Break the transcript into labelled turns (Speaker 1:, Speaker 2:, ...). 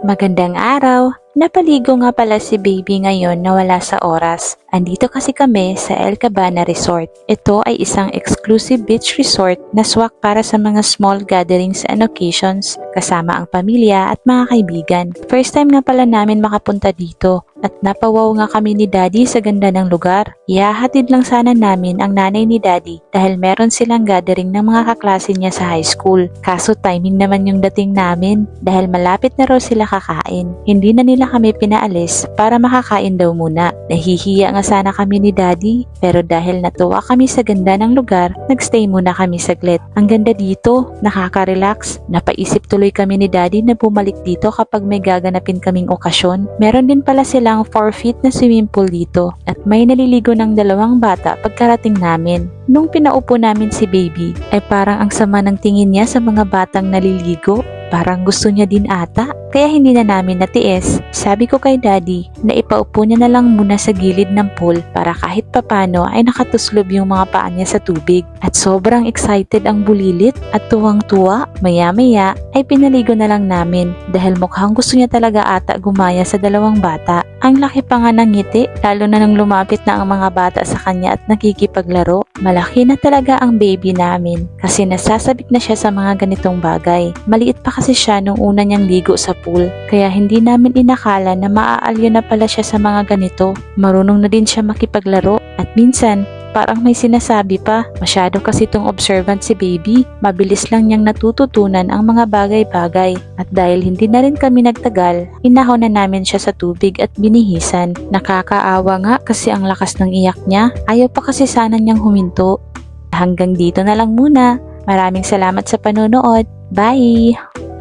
Speaker 1: Magandang araw! Napaligo nga pala si baby ngayon na wala sa oras. Andito kasi kami sa El Cabana Resort. Ito ay isang exclusive beach resort na swak para sa mga small gatherings and occasions kasama ang pamilya at mga kaibigan. First time nga pala namin makapunta dito at napawaw nga kami ni Daddy sa ganda ng lugar. Ihahatid lang sana namin ang nanay ni Daddy dahil meron silang gathering ng mga kaklase niya sa high school. Kaso timing naman yung dating namin dahil malapit na raw sila kakain. Hindi na nila kami pinaalis para makakain daw muna. Nahihiya nga sana kami ni Daddy pero dahil natuwa kami sa ganda ng lugar, nagstay muna kami saglit. Ang ganda dito, nakaka-relax. Napaisip tuloy kami ni Daddy na bumalik dito kapag may gaganapin kaming okasyon. Meron din pala silang 4 feet na swimming pool dito at may naliligo ng dalawang bata pagkarating namin. Nung pinaupo namin si baby, ay parang ang sama ng tingin niya sa mga batang naliligo. Parang gusto niya din ata, kaya hindi na namin natiis. Sabi ko kay daddy na ipaupo niya na lang muna sa gilid ng pool para kahit papano ay nakatuslob yung mga paa niya sa tubig. At sobrang excited ang bulilit at tuwang-tuwa. Maya-maya ay pinaligo na lang namin dahil mukhang gusto niya talaga ata gumaya sa dalawang bata. Ang laki pa nga ng ngiti, lalo na nung lumapit na ang mga bata sa kanya at nakikipaglaro. Malaki na talaga ang baby namin kasi nasasabik na siya sa mga ganitong bagay. Maliit pa kasi siya nung una niyang ligo sa pool, kaya hindi namin inakala na maaalyo na pala siya sa mga ganito. Marunong na din siya makipaglaro at minsan Parang may sinasabi pa, masyado kasi tong observant si baby. Mabilis lang niyang natututunan ang mga bagay-bagay. At dahil hindi na rin kami nagtagal, inahon na namin siya sa tubig at binihisan. Nakakaawa nga kasi ang lakas ng iyak niya. Ayaw pa kasi sana niyang huminto. Hanggang dito na lang muna. Maraming salamat sa panonood. Bye!